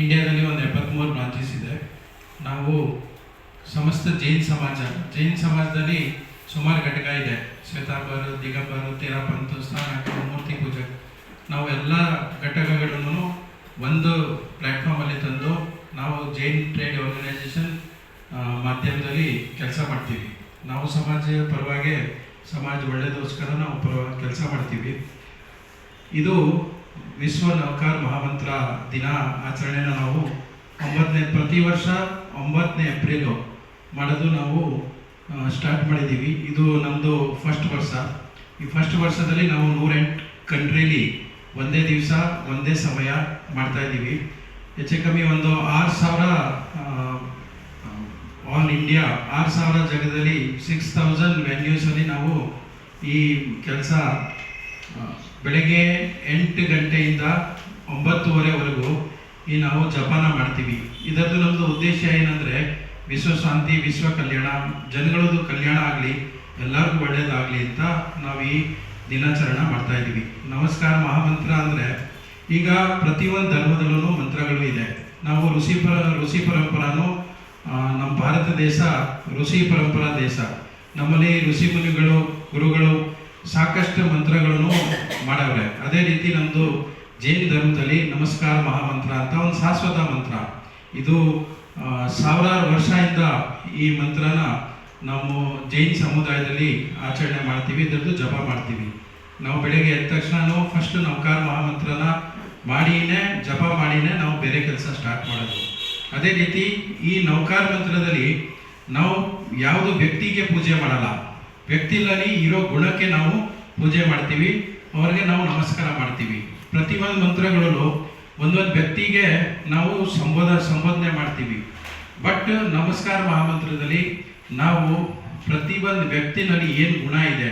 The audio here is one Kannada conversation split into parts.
ಇಂಡಿಯಾದಲ್ಲಿ ಒಂದು ಎಪ್ಪತ್ತ್ಮೂರು ಬ್ರಾಂಚಸ್ ಇದೆ. ನಾವು ಸಮಸ್ತ ಜೈನ್ ಸಮಾಜ, ಜೈನ್ ಸಮಾಜದಲ್ಲಿ ಸುಮಾರು ಘಟಕ ಇದೆ. ಶ್ವೇತಾಂಬರು ದಿಗಂಬರು ತೇರಾಪಂತು ಸ್ನಾನ ಮೂರ್ತಿ ಪೂಜೆ. ನಾವು ಎಲ್ಲ ಘಟಕಗಳನ್ನು ಒಂದು ಪ್ಲ್ಯಾಟ್ಫಾರ್ಮಲ್ಲಿ ತಂದು ನಾವು ಜೈನ್ ಟ್ರೇಡ್ ಆರ್ಗನೈಸೇಷನ್ ಮಾಧ್ಯಮದಲ್ಲಿ ಕೆಲಸ ಮಾಡ್ತೀವಿ. ನಾವು ಸಮಾಜ ಪರವಾಗಿ, ಸಮಾಜ ಒಳ್ಳೆಯದೋಸ್ಕರ ನಾವು ಪರವಾಗಿ ಕೆಲಸ ಮಾಡ್ತೀವಿ. ಇದು ವಿಶ್ವ ನೌಕಾರ ಮಹಾಮಂತ್ರ ದಿನ ಆಚರಣೆನ ನಾವು ಒಂಬತ್ತನೇ, ಪ್ರತಿ ವರ್ಷ ಒಂಬತ್ತನೇ ಏಪ್ರಿಲು ಮಾಡೋದು ನಾವು ಸ್ಟಾರ್ಟ್ ಮಾಡಿದ್ದೀವಿ. ಇದು ನಮ್ಮದು ಫಸ್ಟ್ ವರ್ಷ. ಈ ಫಸ್ಟ್ ವರ್ಷದಲ್ಲಿ ನಾವು ನೂರೆಂಟು ಕಂಟ್ರೀಲಿ ಒಂದೇ ದಿವಸ, ಒಂದೇ ಸಮಯ ಮಾಡ್ತಾ ಇದ್ದೀವಿ. ಹೆಚ್ಚು ಕಮ್ಮಿ ಒಂದು ಆರು ಸಾವಿರ ಆಲ್ ಇಂಡಿಯಾ, ಆರು ಸಾವಿರ ಜಾಗದಲ್ಲಿ ಸಿಕ್ಸ್ ತೌಸಂಡ್ ವೆನ್ಯೂಸಲ್ಲಿ ನಾವು ಈ ಕೆಲಸ ಬೆಳಗ್ಗೆ ಎಂಟು ಗಂಟೆಯಿಂದ ಒಂಬತ್ತುವರೆವರೆಗೂ ಈ ನಾವು ಜಪಾನ ಮಾಡ್ತೀವಿ. ಇದರದ್ದು ನಮ್ಮದು ಉದ್ದೇಶ ಏನಂದರೆ ವಿಶ್ವಶಾಂತಿ ವಿಶ್ವ ಕಲ್ಯಾಣ, ಜನಗಳದ್ದು ಕಲ್ಯಾಣ ಆಗಲಿ, ಎಲ್ಲರಿಗೂ ಒಳ್ಳೆಯದಾಗಲಿ ಅಂತ ನಾವು ಈ ದಿನಾಚರಣೆ ಮಾಡ್ತಾ ಇದ್ದೀವಿ. ನಮಸ್ಕಾರ ಮಹಾಮಂತ್ರ ಅಂದರೆ ಈಗ ಪ್ರತಿಯೊಂದು ಧರ್ಮದಲ್ಲೂ ಮಂತ್ರಗಳು ಇದೆ. ನಾವು ಋಷಿ ಪರ, ಋಷಿ ಪರಂಪರಾನು ನಮ್ಮ ಭಾರತ ದೇಶ ಋಷಿ ಪರಂಪರಾ ದೇಶ. ನಮ್ಮಲ್ಲಿ ಋಷಿ ಮುನಿಗಳು, ಗುರುಗಳು ಸಾಕಷ್ಟು ಮಂತ್ರಗಳನ್ನು ಮಾಡವ್ರೆ. ಅದೇ ರೀತಿ ನಮ್ಮದು ಜೈನ್ ಧರ್ಮದಲ್ಲಿ ನಮಸ್ಕಾರ ಮಹಾಮಂತ್ರ ಅಂತ ಒಂದು ಶಾಶ್ವತ ಮಂತ್ರ. ಇದು ಸಾವಿರಾರು ವರ್ಷದಿಂದ ಈ ಮಂತ್ರನ ನಾವು ಜೈನ್ ಸಮುದಾಯದಲ್ಲಿ ಆಚರಣೆ ಮಾಡ್ತೀವಿ, ಇದರದ್ದು ಜಪ ಮಾಡ್ತೀವಿ. ನಾವು ಬೆಳಗ್ಗೆ ಎದ್ದ ತಕ್ಷಣ ಫಸ್ಟ್ ನೌಕಾರ ಮಹಾಮಂತ್ರನ ಮಾಡಿನೇ, ಜಪ ಮಾಡಿನೇ ನಾವು ಬೇರೆ ಕೆಲಸ ಸ್ಟಾರ್ಟ್ ಮಾಡೋದು. ಅದೇ ರೀತಿ ಈ ನೌಕಾರ ಮಂತ್ರದಲ್ಲಿ ನಾವು ಯಾವುದು ವ್ಯಕ್ತಿಗೆ ಪೂಜೆ ಮಾಡಲ್ಲ. ವ್ಯಕ್ತಿಯಲ್ಲಿ ಇರೋ ಗುಣಕ್ಕೆ ನಾವು ಪೂಜೆ ಮಾಡ್ತೀವಿ, ಅವ್ರಿಗೆ ನಾವು ನಮಸ್ಕಾರ ಮಾಡ್ತೀವಿ. ಪ್ರತಿಯೊಂದು ಮಂತ್ರಗಳಲ್ಲೂ ಒಂದೊಂದು ವ್ಯಕ್ತಿಗೆ ನಾವು ಸಂಬೋಧ, ಸಂಬೋಧನೆ ಮಾಡ್ತೀವಿ. ಬಟ್ ನಮಸ್ಕಾರ ಮಹಾಮಂತ್ರದಲ್ಲಿ ನಾವು ಪ್ರತಿಯೊಂದು ವ್ಯಕ್ತಿನಲ್ಲಿ ಏನು ಗುಣ ಇದೆ,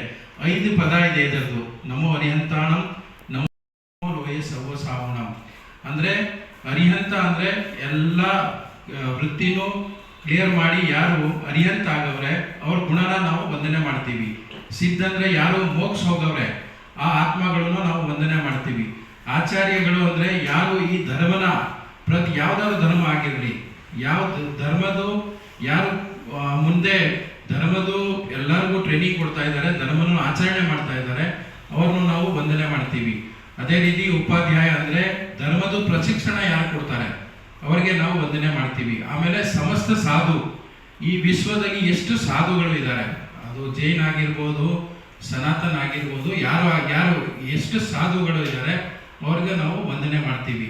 ಐದು ಪದ ಇದೆ ಇದರದ್ದು. ನಮೋ ಅರಿಹಂತಾಣಂ ನಮೋ ಸರ್ವ ಅಂದರೆ ಅರಿಹಂತ ಅಂದರೆ ಎಲ್ಲ ವೃತ್ತಿನೂ ಕ್ಲಿಯರ್ ಮಾಡಿ ಯಾರು ಅರಿಹಂತ ಆಗವ್ರೆ ಅವ್ರ ಗುಣನ ನಾವು ವಂದನೆ ಮಾಡ್ತೀವಿ. ಸಿದ್ಧ ಅಂದರೆ ಯಾರು ಮೋಕ್ಷ ಹೋಗವ್ರೆ, ಆ ಆತ್ಮಗಳನ್ನು ನಾವು ವಂದನೆ ಮಾಡ್ತೀವಿ. ಆಚಾರ್ಯಗಳು ಅಂದರೆ ಯಾರು ಈ ಧರ್ಮನ ಪ್ರತಿ ಯಾವ್ದಾದ್ರು ಧರ್ಮ ಆಗಿರಲಿ, ಯಾವ ಧರ್ಮದು ಯಾರು ಮುಂದೆ ಧರ್ಮದು ಎಲ್ಲರಿಗೂ ಟ್ರೈನಿಂಗ್ ಕೊಡ್ತಾ ಇದ್ದಾರೆ, ಧರ್ಮನ ಆಚರಣೆ ಮಾಡ್ತಾ ಇದ್ದಾರೆ, ಅವ್ರನ್ನು ನಾವು ವಂದನೆ ಮಾಡ್ತೀವಿ. ಅದೇ ರೀತಿ ಉಪಾಧ್ಯಾಯ ಅಂದ್ರೆ ಧರ್ಮದ ಪ್ರಶಿಕ್ಷಣ ಯಾರು ಕೊಡ್ತಾರೆ? ಅವರಿಗೆ ನಾವು ವಂದನೆ ಮಾಡ್ತೀವಿ. ಆಮೇಲೆ ಸಮಸ್ತ ಸಾಧು, ಈ ವಿಶ್ವದಲ್ಲಿ ಎಷ್ಟು ಸಾಧುಗಳು ಇದ್ದಾರೆ? ಅದು ಜೈನ್ ಆಗಿರ್ಬೋದು, ಸನಾತನ ಆಗಿರ್ಬೋದು, ಯಾರು ಯಾರು ಎಷ್ಟು ಸಾಧುಗಳು ಇದ್ದಾರೆ, ಅವ್ರಿಗೆ ನಾವು ವಂದನೆ ಮಾಡ್ತೀವಿ.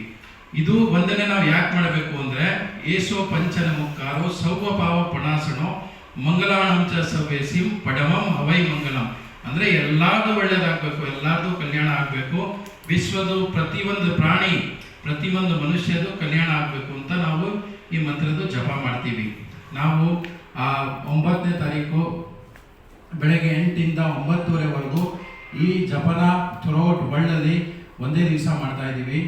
ಇದು ವಂದನೆ ನಾವು ಯಾಕೆ ಮಾಡಬೇಕು ಅಂದರೆ, ಏಸೋ ಪಂಚನ ಮುಕ್ಕಾರು ಸೌವ ಪಾವ ಪಣಾಸನೋ ಮಂಗಲಾಣಂಚ ಸವ್ಯಸಿಂ ಪಡಮಂ ಹವೈ ಮಂಗಲಂ. ಅಂದರೆ ಎಲ್ಲಾರ್ದು ಒಳ್ಳೇದಾಗಬೇಕು, ಎಲ್ಲಾರ್ದು ಕಲ್ಯಾಣ ಆಗಬೇಕು. ವಿಶ್ವದ ಪ್ರತಿಯೊಂದು ಪ್ರಾಣಿ ಪ್ರತಿಯೊಂದು ಮನುಷ್ಯರು ಕಲ್ಯಾಣ ಆಗಬೇಕು ಅಂತ ನಾವು ಈ ಮಂತ್ರದ ಜಪ ಮಾಡ್ತೀವಿ. ನಾವು ಆ ಒಂಬತ್ತನೇ ತಾರೀಕು ಬೆಳಗ್ಗೆ ಎಂಟಿಂದ ಒಂಬತ್ತುವರೆವರೆಗೂ ಈ ಜಪನ ಥ್ರೂಔಟ್ ವರ್ಲ್ಡಲ್ಲಿ ಒಂದೇ ದಿವಸ ಮಾಡ್ತಾ ಇದ್ದೀವಿ.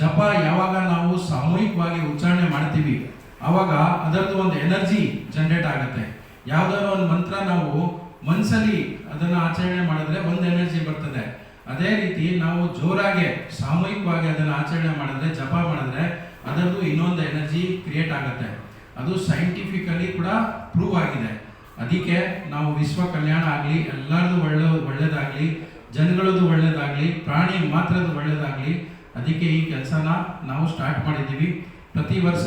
ಜಪ ಯಾವಾಗ ನಾವು ಸಾಮೂಹಿಕವಾಗಿ ಉಚ್ಚಾರಣೆ ಮಾಡ್ತೀವಿ ಆವಾಗ ಅದರದ್ದು ಒಂದು ಎನರ್ಜಿ ಜನರೇಟ್ ಆಗುತ್ತೆ. ಯಾವುದಾದ್ರು ಒಂದು ಮಂತ್ರ ನಾವು ಮನಸ್ಸಲ್ಲಿ ಅದನ್ನು ಆಚರಣೆ ಮಾಡಿದ್ರೆ ಒಂದು ಎನರ್ಜಿ ಬರ್ತದೆ. ಅದೇ ರೀತಿ ನಾವು ಜೋರಾಗಿ ಸಾಮೂಹಿಕವಾಗಿ ಅದನ್ನು ಆಚರಣೆ ಮಾಡಿದ್ರೆ ಜಪ ಮಾಡಿದ್ರೆ ಅದರದ್ದು ಇನ್ನೊಂದು ಎನರ್ಜಿ ಕ್ರಿಯೇಟ್ ಆಗುತ್ತೆ. ಅದು ಸೈಂಟಿಫಿಕಲಿ ಕೂಡ ಪ್ರೂವ್ ಆಗಿದೆ. ಅದಕ್ಕೆ ನಾವು ವಿಶ್ವ ಕಲ್ಯಾಣ ಆಗಲಿ, ಎಲ್ಲರದು ಒಳ್ಳೆ, ಒಳ್ಳೇದಾಗಲಿ, ಜನಗಳದ್ದು ಒಳ್ಳೇದಾಗಲಿ, ಪ್ರಾಣಿ ಮಾತ್ರದ ಒಳ್ಳೇದಾಗಲಿ, ಅದಕ್ಕೆ ಈ ಕೆಲಸನ ನಾವು ಸ್ಟಾರ್ಟ್ ಮಾಡಿದ್ದೀವಿ. ಪ್ರತಿ ವರ್ಷ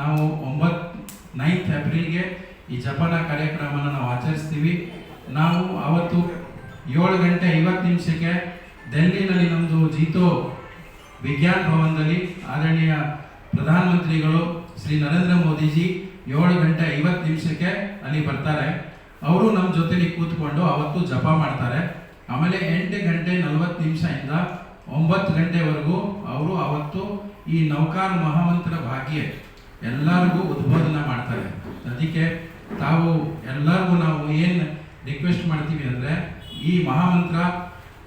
ನಾವು ಒಂಬತ್ತು ನೈನ್ತ್ ಏಪ್ರಿಲ್ಗೆ ಈ ಜಪಾನ ಕಾರ್ಯಕ್ರಮನ ನಾವು ಆಚರಿಸ್ತೀವಿ. ನಾವು ಆವತ್ತು ಏಳು ಗಂಟೆ ಐವತ್ತು ನಿಮಿಷಕ್ಕೆ ದೆಹಲಿನಲ್ಲಿ ನಮ್ಮದು ಜೀತೋ ವಿಜ್ಞಾನ ಭವನದಲ್ಲಿ ಆದರಣೀಯ ಪ್ರಧಾನಮಂತ್ರಿಗಳು ಶ್ರೀ ನರೇಂದ್ರ ಮೋದಿಜಿ ಏಳು ಗಂಟೆ ಐವತ್ತು ನಿಮಿಷಕ್ಕೆ ಅಲ್ಲಿ ಬರ್ತಾರೆ. ಅವರು ನಮ್ಮ ಜೊತೆಲಿ ಕೂತ್ಕೊಂಡು ಅವತ್ತು ಜಪ ಮಾಡ್ತಾರೆ. ಆಮೇಲೆ ಎಂಟು ಗಂಟೆ ನಲವತ್ತು ನಿಮಿಷದಿಂದ ಒಂಬತ್ತು ಗಂಟೆವರೆಗೂ ಅವರು ಅವತ್ತು ಈ ನೌಕಾರ ಮಹಾಮಂತ್ರ ಭಾಗ್ಯ ಎಲ್ಲರಿಗೂ ಉದ್ಬೋಧನೆ ಮಾಡ್ತಾರೆ. ಅದಕ್ಕೆ ತಾವು ಎಲ್ಲರಿಗೂ ನಾವು ಏನು ರಿಕ್ವೆಸ್ಟ್ ಮಾಡ್ತೀವಿ ಅಂದರೆ ಈ ಮಹಾಮಂತ್ರ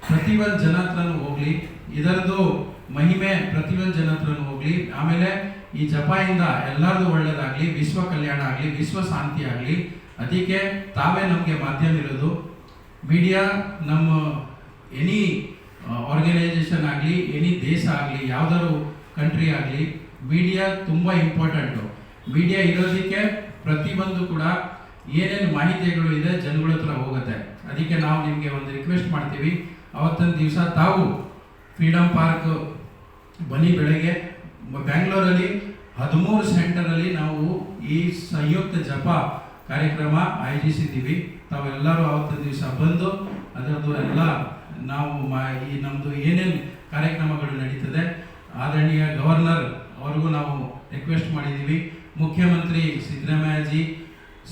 ಪ್ರತಿಯೊಂದು ಜನ ಹತ್ರನೂ ಹೋಗಲಿ, ಇದರದ್ದು ಮಹಿಮೆ ಪ್ರತಿಯೊಂದು ಜನ ಹತ್ರನೂ ಹೋಗ್ಲಿ, ಆಮೇಲೆ ಈ ಜಪಾಯಿಂದ ಎಲ್ಲರದು ಒಳ್ಳೇದಾಗ್ಲಿ, ವಿಶ್ವ ಕಲ್ಯಾಣ ಆಗಲಿ, ವಿಶ್ವ ಶಾಂತಿ ಆಗಲಿ, ಅದಕ್ಕೆ ತಾವೇ ನಮಗೆ ಮಾಧ್ಯಮ ಇರೋದು. ಮೀಡಿಯಾ ನಮ್ಮ ಎನಿ ಆರ್ಗನೈಸೇಷನ್ ಆಗಲಿ ಎನಿ ದೇಶ ಆಗಲಿ, ಯಾವ್ದಾದ್ರು ಕಂಟ್ರಿ ಆಗಲಿ ಮೀಡಿಯಾ ತುಂಬ ಇಂಪಾರ್ಟೆಂಟು ಮೀಡಿಯಾ ಇರೋದಕ್ಕೆ ಪ್ರತಿಯೊಂದು ಕೂಡ ಏನೇನು ಮಾಹಿತಿಗಳು ಇದೆ ಜನಗಳ ಹತ್ರ ಹೋಗುತ್ತೆ. ಅದಕ್ಕೆ ನಾವು ನಿಮಗೆ ಒಂದು ರಿಕ್ವೆಸ್ಟ್ ಮಾಡ್ತೀವಿ. ಅವತ್ತೊಂದು ದಿವಸ ತಾವು ಫ್ರೀಡಮ್ ಪಾರ್ಕ್ ಬನ್ನಿ ಬೆಳಗ್ಗೆ. ಬ್ಯಾಂಗ್ಳೂರಲ್ಲಿ ಹದಿಮೂರು ಸೆಂಟರಲ್ಲಿ ನಾವು ಈ ಸಂಯುಕ್ತ ಜಪ ಕಾರ್ಯಕ್ರಮ ಆಯೋಜಿಸಿದ್ದೀವಿ. ತಾವೆಲ್ಲರೂ ಆವತ್ತು ದಿವಸ ಬಂದು ಅದರದ್ದು ಎಲ್ಲ ನಾವು ಮಾ ಈ ನಮ್ಮದು ಏನೇನು ಕಾರ್ಯಕ್ರಮಗಳು ನಡೀತದೆ, ಆದರಣೀಯ ಗವರ್ನರ್ ಅವ್ರಿಗೂ ನಾವು ರಿಕ್ವೆಸ್ಟ್ ಮಾಡಿದ್ದೀವಿ. ಮುಖ್ಯಮಂತ್ರಿ ಸಿದ್ದರಾಮಯ್ಯಜಿ,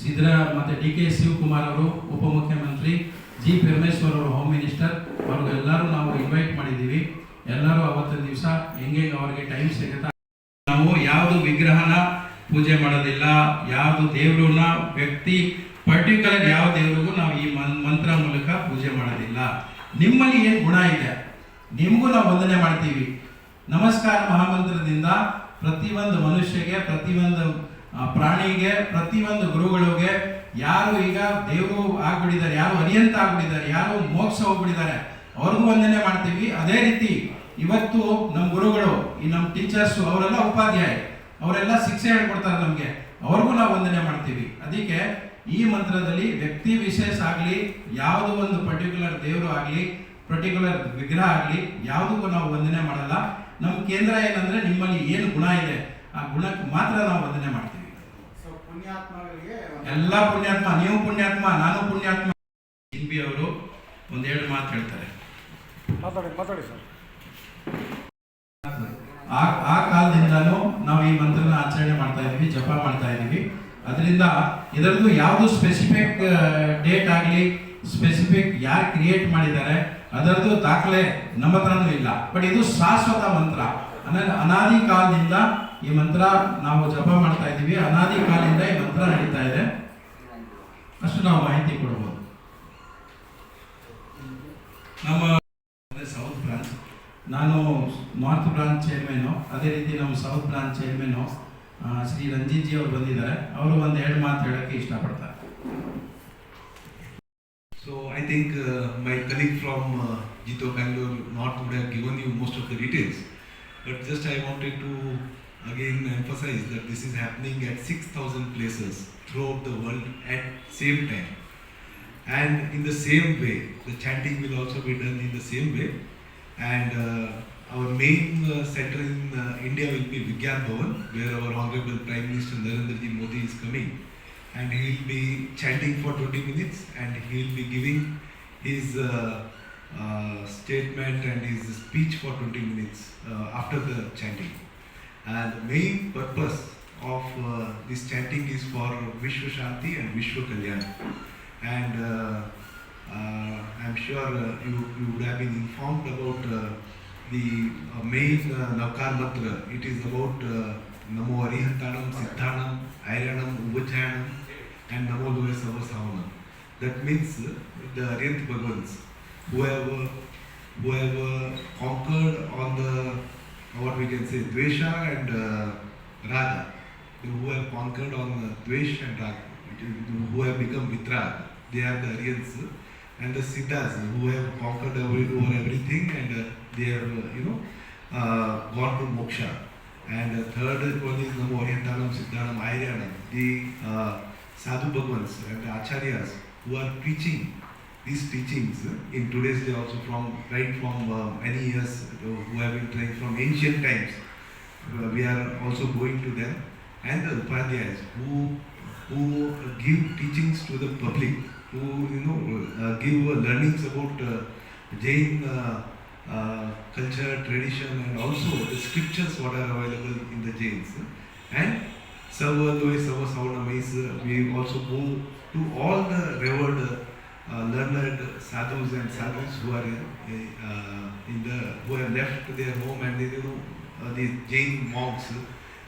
ಸಿದ್ದರಾ ಮತ್ತು ಡಿ ಕೆ ಶಿವಕುಮಾರ್ ಅವರು, ಉಪಮುಖ್ಯಮಂತ್ರಿ ಜಿ ಪರಮೇಶ್ವರ್ ಅವರು ಹೋಮ್ ಮಿನಿಸ್ಟರ್ ಅವ್ರಿಗೆಲ್ಲರೂ ನಾವು ಇನ್ವೈಟ್ ಮಾಡಿದ್ದೀವಿ. ಎಲ್ಲರೂ ಅವತ್ತಿನ ದಿವಸ ಹೆಂಗೆ ಅವರಿಗೆ ಟೈಮ್ ಸಿಗುತ್ತಾ ನಾವು ಯಾವುದು ವಿಗ್ರಹನ ಪೂಜೆ ಮಾಡೋದಿಲ್ಲ, ಯಾವುದು ದೇವ್ರನ್ನ ವ್ಯಕ್ತಿ ಪರ್ಟಿಕ್ಯುಲರ್ ಯಾವ ದೇವ್ರಿಗೂ ನಾವು ಈ ಮಂತ್ರ ಮೂಲಕ ಪೂಜೆ ಮಾಡೋದಿಲ್ಲ. ನಿಮ್ಮಲ್ಲಿ ಏನು ಗುಣ ಇದೆ? ನಿಮಗೂ ನಾವು ವಂದನೆ ಮಾಡ್ತೀವಿ. ನಮಸ್ಕಾರ ಮಹಾಮಂತ್ರದಿಂದ ಪ್ರತಿಯೊಂದು ಮನುಷ್ಯಗೆ, ಪ್ರತಿಯೊಂದು ಪ್ರಾಣಿಗೆ, ಪ್ರತಿಯೊಂದು ಗುರುಗಳಿಗೆ ಯಾರು ಈಗ ದೇವರು ಆಗ್ಬಿಟ್ಟಿದ್ದಾರೆ, ಯಾರು ಅರಿಯಂತ ಆಗ್ಬಿಟ್ಟಿದ್ದಾರೆ, ಯಾರು ಮೋಕ್ಷ ಹೋಗ್ಬಿಟ್ಟಿದ್ದಾರೆ ಅವ್ರಿಗೂ ವಂದನೆ ಮಾಡ್ತೀವಿ. ಅದೇ ರೀತಿ ಇವತ್ತು ನಮ್ಮ ಗುರುಗಳು ಈ ನಮ್ಮ ಟೀಚರ್ಸ್ ಅವರೆಲ್ಲ ಉಪಾಧ್ಯಾಯ. ಅವರೆಲ್ಲ ಶಿಕ್ಷೆ ಹೇಳ್ಕೊಡ್ತಾರೆ ನಮಗೆ. ಅವ್ರಿಗೂ ನಾವು ವಂದನೆ ಮಾಡ್ತೀವಿ. ಅದಕ್ಕೆ ಈ ಮಂತ್ರದಲ್ಲಿ ವ್ಯಕ್ತಿ ವಿಶೇಷ ಆಗಲಿ ಯಾವುದೋ ಒಂದು ಪರ್ಟಿಕ್ಯುಲರ್ ದೇವರು ಆಗಲಿ ಪರ್ಟಿಕ್ಯುಲರ್ ವಿಗ್ರಹ ಆಗಲಿ ಯಾವುದಕ್ಕೂ ನಾವು ವಂದನೆ ಮಾಡಲ್ಲ. ನಮ್ಮ ಕೇಂದ್ರ ಏನಂದ್ರೆ ನಿಮ್ಮಲ್ಲಿ ಏನು ಗುಣ ಇದೆ ಆ ಗುಣಕ್ಕೆ ಮಾತ್ರ ನಾವು ವಂದನೆ ಮಾಡ್ತೀವಿ. ಸೊ ಪುಣ್ಯಾತ್ಮಗಳಿಗೆ ಒಂದು- ಎಲ್ಲ ಪುಣ್ಯಾತ್ಮ ನೀವು ಪುಣ್ಯಾತ್ಮ ನಾನು ಪುಣ್ಯಾತ್ಮ. ಅವರು ಒಂದೆರಡು ಮಾತು ಹೇಳ್ತಾರೆ. ಮಾತಾಡಿ ಮಾತಾಡಿ ಸರ್. ಆ ಆ ಕಾಲದಿಂದಲೂ ನಾವು ಈ ಮಂತ್ರನ ಆಚರಣೆ ಮಾಡ್ತಾ ಇದೀವಿ ಜಪ ಮಾಡ್ತಾ ಇದೀವಿ ಅದರಿಂದ ಇದರದ್ದು ಯಾವುದು ಸ್ಪೆಸಿಫಿಕ್ ಡೇಟ್ ಆಗಲಿ ಸ್ಪೆಸಿಫಿಕ್ ಯಾರು ಕ್ರಿಯೇಟ್ ಮಾಡಿದ್ದಾರೆ, ಅದರದ್ದು ದಾಖಲೆ ನಮ್ಮ ಹತ್ರನೂ ಇಲ್ಲ. ಬಟ್ ಇದು ಶಾಶ್ವತ ಮಂತ್ರ. ಅನ- ಅನಾದಿ ಕಾಲದಿಂದ ಈ ಮಂತ್ರ ನಾವು ಜಪ ಮಾಡ್ತಾ ಇದ್ದೀವಿ. ಅನಾದಿ ಕಾಲದಿಂದ ಈ ಮಂತ್ರ ನಡೀತಾ ಇದೆ. ಅಷ್ಟು ನಾವು ಮಾಹಿತಿ ಕೊಡ್ಬೋದು. ನಮ್ಮ ಸೌತ್ ಬ್ರಾಂಚ್ ನಾನು ನಾರ್ತ್ ಬ್ರಾಂಚ್ ಚೇರ್ಮೇನು ಅದೇ ರೀತಿ ನಮ್ಮ south branch chairman Shri Ranjith ji ಅವರು ಬಂದಿದ್ದಾರೆ. ಅವರು ಒಂದು ಎರಡು ಮಾತು ಹೇಳೋಕ್ಕೆ ಇಷ್ಟಪಡ್ತಾರೆ. So I think my colleague from JITO Bengaluru north ಕೂಡ given you most of the details but just I wanted to again emphasise that this is happening at six thousand places throughout the world at same time And in the same way, the chanting will also be done in the same way. And uh, our main uh, center in uh, India will be Vigyan Bhavan, where our Honorable Prime Minister Narendra Modi is coming and he will be chanting for 20 minutes and he will be giving his uh, uh, statement and his speech for 20 minutes uh, after the chanting. And the main purpose of uh, this chanting is for Vishwa Shanti and Vishwa Kalyan. And uh, uh, I'm sure you, you would have been informed about uh, the main uh, Navkar mantra. It is about Namo Arihantanam, Siddhanam, Airanam, Uvajanam, and Namo Loe Savasavanam. That means the Arihant Bhagavans who have, who have conquered on the, what we can say, Dvesha and uh, Raga. Who have conquered on uh, Dvesh and Raga, who have become Vitrag. They are the Aryans. And the Siddhas who have conquered over everything and uh, they have, uh, you know, uh, gone to moksha. And the third one is Namo Orientanam Siddhanam Airyanam, the uh, Sadhu Bhagavans and the Acharyas who are preaching these teachings in today's day also from right from uh, many years who have been trained from ancient times. Uh, we are also going to them and the Upadhyayas who who give teachings to the public, who you know uh, give learnings about uh, Jain uh, culture, tradition, and also the scriptures what are available in the Jains. And Sarva Loe Sarva uh, we also go to all the revered uh, learned sadhus and sadhus who are uh, uh, in the who have left their home and they, you know uh, Jain monks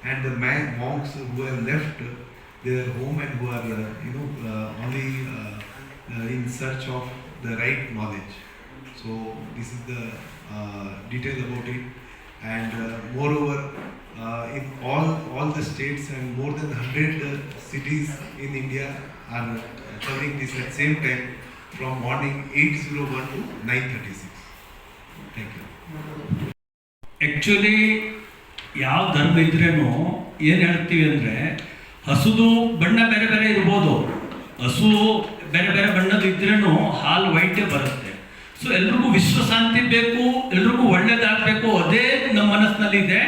and the man, monks who have left their home and who are uh, you know uh, only uh, in search of the right knowledge. So this is the uh, detail about it, and uh, moreover, uh, in all all the states and more than hundred uh, cities in India are uh, covering this at same time. from morning 801 to 936. Thank you. Actually ಯಾವ ಧರ್ಮ ಇದ್ರೇನು ಏನು ಹೇಳ್ತೀವಿ ಅಂದರೆ ಹಸುದು ಬಣ್ಣ ಬೇರೆ ಬೇರೆ ಇರ್ಬೋದು ಹಸು ಬೇರೆ ಬೇರೆ ಬಣ್ಣದ ಇದ್ರೂ ಹಾಲು ವೈಟೇ ಬರುತ್ತೆ. ಸೊ ಎಲ್ರಿಗೂ ವಿಶ್ವಶಾಂತಿ ಬೇಕು, ಎಲ್ರಿಗೂ ಒಳ್ಳೇದಾಗಬೇಕು, ಅದೇ ನಮ್ಮ ಮನಸ್ಸಿನಲ್ಲಿ ಇದೆ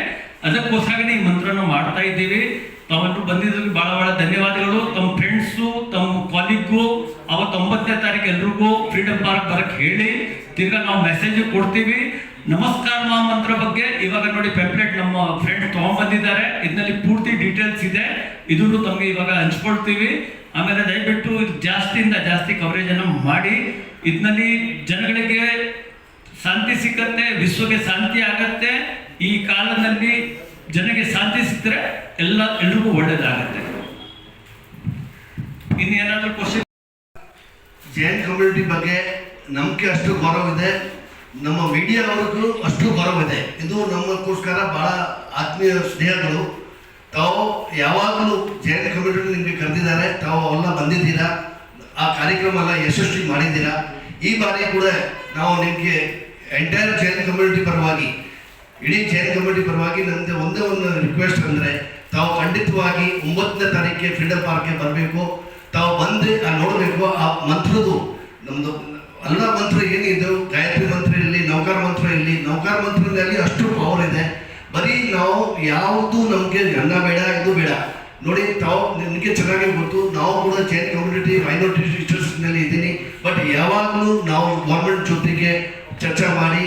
ಅದಕ್ಕೋಸ್ಕರನೇ ಈ ಮಂತ್ರನ ಮಾಡ್ತಾ ಇದ್ದೀವಿ. ತಾವೆಲ್ಲರೂ ಬಂದಿದ್ದಕ್ಕೆ ಭಾಳ ಭಾಳ ಧನ್ಯವಾದಗಳು. ತಮ್ಮ ಫ್ರೆಂಡ್ಸು ತಮ್ಮ ಕಾಲಿಗೂ ಅವತ್ತು ಒಂಬತ್ತನೇ ತಾರೀಕು ಎಲ್ರಿಗೂ ಫ್ರೀಡಮ್ ಪಾರ್ಕ್ ಬರಕ್ಕೆ ಹೇಳಿ. ತಿರ್ಗಾ ನಾವು ಮೆಸೇಜ್ ಕೊಡ್ತೀವಿ. ನಮಸ್ಕಾರ ಮಾ ಮಂತ್ರ ಬಗ್ಗೆ. ಇವಾಗ ನೋಡಿ ಪೆಂಪ್ಲೆಟ್ ನಮ್ಮ ಫ್ರೆಂಡ್ ತಗೊಂಡ್ಬಂದಿದ್ದಾರೆ. ಇದರಲ್ಲಿ ಪೂರ್ತಿ ಡೀಟೇಲ್ಸ್ ಇದೆ. ಇದನ್ನು ತಮಗೆ ಇವಾಗ ಹಂಚ್ಕೊಳ್ತೀವಿ. ಆಮೇಲೆ ದಯವಿಟ್ಟು ಇದು ಜಾಸ್ತಿಯಿಂದ ಜಾಸ್ತಿ ಕವರೇಜ್ ಅನ್ನು ಮಾಡಿ ಇದರಲ್ಲಿ ಜನಗಳಿಗೆ ಶಾಂತಿ ಸಿಕ್ಕತ್ತೆ, ವಿಶ್ವಕ್ಕೆ ಶಾಂತಿ ಆಗತ್ತೆ. ಈ ಕಾಲದಲ್ಲಿ ಜನಕ್ಕೆ ಶಾಂತಿ ಸಿಕ್ಕರೆ ಎಲ್ಲ ಎಲ್ರಿಗೂ ಒಳ್ಳೇದಾಗತ್ತೆ. ಇನ್ನೇನಾದ್ರೂ ಕ್ವಶನ್ ಜೈನ್ ಕಮ್ಯುನಿಟಿ ಬಗ್ಗೆ ನಮಗೆ ಅಷ್ಟು ಗೌರವ ಇದೆ. ನಮ್ಮ ಮೀಡಿಯಾ ಅವ್ರಿಗೂ ಅಷ್ಟು ಗೌರವ ಇದೆ. ಇದು ನಮ್ಮಕ್ಕೋಸ್ಕರ ಬಹಳ ಆತ್ಮೀಯ ಸ್ನೇಹಗಳು. ತಾವು ಯಾವಾಗಲೂ ಜೈನ್ ಕಮ್ಯೂನಿಟಿ ನಿಮಗೆ ಕರೆದಿದ್ದಾರೆ. ತಾವು ಅವೆಲ್ಲ ಬಂದಿದ್ದೀರಾ? ಆ ಕಾರ್ಯಕ್ರಮ ಎಲ್ಲ ಯಶಸ್ವಿ ಮಾಡಿದ್ದೀರಾ? ಈ ಬಾರಿ ಕೂಡ ನಾವು ನಿಮಗೆ ಎಂಟೈರ್ ಜೈನ್ ಕಮ್ಯುನಿಟಿ ಪರವಾಗಿ, ಇಡೀ ಜೈನ್ ಕಮ್ಯುನಿಟಿ ಪರವಾಗಿ ನಮ್ಮದು ಒಂದೇ ಒಂದು ರಿಕ್ವೆಸ್ಟ್ ಅಂದರೆ, ತಾವು ಖಂಡಿತವಾಗಿ ಒಂಬತ್ತನೇ ತಾರೀಕಿಗೆ ಫ್ರೀಡಮ್ ಪಾರ್ಕ್ಗೆ ಬರಬೇಕು. ತಾವು ಬಂದು ನೋಡಬೇಕು, ಆ ಮಂತ್ರದ್ದು ನಮ್ಮದು ಎಲ್ಲ ಮಂತ್ರ ಏನಿದೆ? ಗಾಯತ್ರಿ ಮಂತ್ರ ಇರಲಿ, ನೌಕಾರ ಮಂತ್ರ ಇರಲಿ, ನೌಕಾರ ಮಂತ್ರದಲ್ಲಿ ಅಷ್ಟು ಪವರ್ ಇದೆ. ಬರೀ ನಾವು ಯಾವುದು ನಮಗೆ ಅನ್ನ ಬೇಡ, ಇದು ಬೇಡ. ನೋಡಿ, ತಾವು ನಿಮಗೆ ಚೆನ್ನಾಗಿ ಗೊತ್ತು, ನಾವು ಕೂಡ ಜೈನ್ ಕಮ್ಯುನಿಟಿ ಮೈನಾರಿಟಿ ಟೀಚರ್ಸ್ನಲ್ಲಿ ಇದ್ದೀನಿ. ಬಟ್ ಯಾವಾಗಲೂ ನಾವು ಗೌರ್ಮೆಂಟ್ ಜೊತೆಗೆ ಚರ್ಚೆ ಮಾಡಿ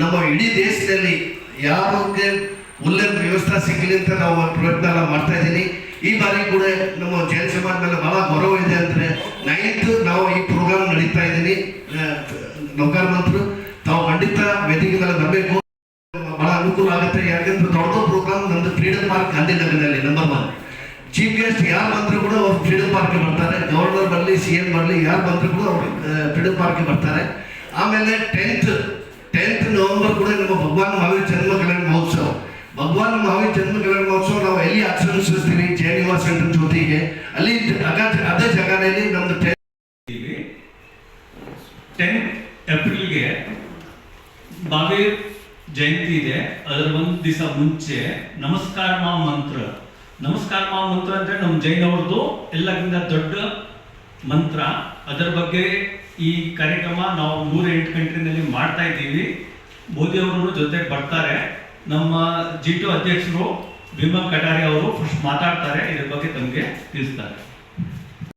ನಮ್ಮ ಇಡೀ ದೇಶದಲ್ಲಿ ಯಾರಿಗೆ ಒಳ್ಳೆ ವ್ಯವಸ್ಥೆ ಸಿಗಲಿ ಅಂತ ನಾವು ಪ್ರಯತ್ನ ಎಲ್ಲ ಮಾಡ್ತಾ ಇದ್ದೀನಿ. ಈ ಬಾರಿ ಕೂಡ ನಮ್ಮ ಜೈನ್ ಸಮಾಜ ಮೇಲೆ ಬಹಳ ಗೌರವ ಇದೆ ಅಂದರೆ ನೈನ್ತ್ ನಾವು ಈ ಪ್ರೋಗ್ರಾಮ್ ನಡೀತಾ ಇದ್ದೀನಿ. ನೌಕರ ಮಂತ್ರು ತಾವು ಖಂಡಿತ ವೇದಿಕೆ ಮೇಲೆ ಬರಬೇಕು. ಯಾಕಂದ್ರೆ ದೊಡ್ಡ ಪ್ರೋಗ್ರಾಮ್ ನಮ್ದು ಫ್ರೀಡಮ್ ಪಾರ್ಕ್ ಗಾಂಧಿನಗರದಲ್ಲಿ ನಂಬರ್ ಒನ್ ಚೀಫ್ ಗೆಸ್ಟ್ ಯಾರು ಬಂದ್ರು ಕೂಡ ಅವ್ರು ಫ್ರೀಡಮ್ ಪಾರ್ಕ್ಗೆ ಬರ್ತಾರೆ. ಗವರ್ನರ್ ಬರಲಿ ಸಿ ಎಂ ಬರಲಿ, ಯಾರು ಬಂದರೂ ಕೂಡ ಅವರು ಫ್ರೀಡಮ್ ಪಾರ್ಕ್ಗೆ ಬರ್ತಾರೆ. ಆಮೇಲೆ ಟೆಂತ್ ಟೆಂತ್ ನವೆಂಬರ್ ಕೂಡ ನಮ್ಮ ಭಗವಾನ್ ಮಹಾವೀರ್ ಜನ್ಮ ಕಲ್ಯಾಣ ಮಹೋತ್ಸವ. ಭಗವಾನ್ ಮಹಾವೀರ್ ಜನ್ಮ ಕಲ್ಯಾಣ ಮಹೋತ್ಸವ ನಾವು ಎಲ್ಲಿ ಆಚರಿಸ್ತೀವಿ? ಜೈನ್ ಯುವ ಸೆಂಟರ್ ಜೊತೆಗೆ. ಅಲ್ಲಿ ಅದೇ ಜಾಗದಲ್ಲಿ ನಮ್ದು ಟೆಂತ್ ಟೆಂತ್ ಏಪ್ರಿಲ್ಗೆ ಬಾವೀರ್ ಜಯಂತಿ ಇದೆ. ಅದರ ಒಂದು ದಿವಸ ಮುಂಚೆ ನಮಸ್ಕಾರ ಮಾ ಮಂತ್ರ. ನಮಸ್ಕಾರ ಮಾ ಮಂತ್ರ ಅಂದ್ರೆ ನಮ್ಮ ಜೈನವ್ರದ್ದು ಎಲ್ಲಕ್ಕಿಂತ ದೊಡ್ಡ ಮಂತ್ರ. ಅದರ ಬಗ್ಗೆ ಈ ಕಾರ್ಯಕ್ರಮ ನಾವು ನೂರ ಎಂಟು ಕಂಟ್ರಿನಲ್ಲಿ ಮಾಡ್ತಾ ಇದ್ದೀವಿ. ಮೋದಿ ಅವರು ಜೊತೆಗೆ ಬರ್ತಾರೆ. ನಮ್ಮ ಜಿ ಟು ಅಧ್ಯಕ್ಷರು ಭೀಮಾ ಕಟಾರಿ ಅವರು ಫಸ್ಟ್ ಮಾತಾಡ್ತಾರೆ. ಇದ್ರ ಬಗ್ಗೆ ತಮಗೆ ತಿಳಿಸ್ತಾರೆ.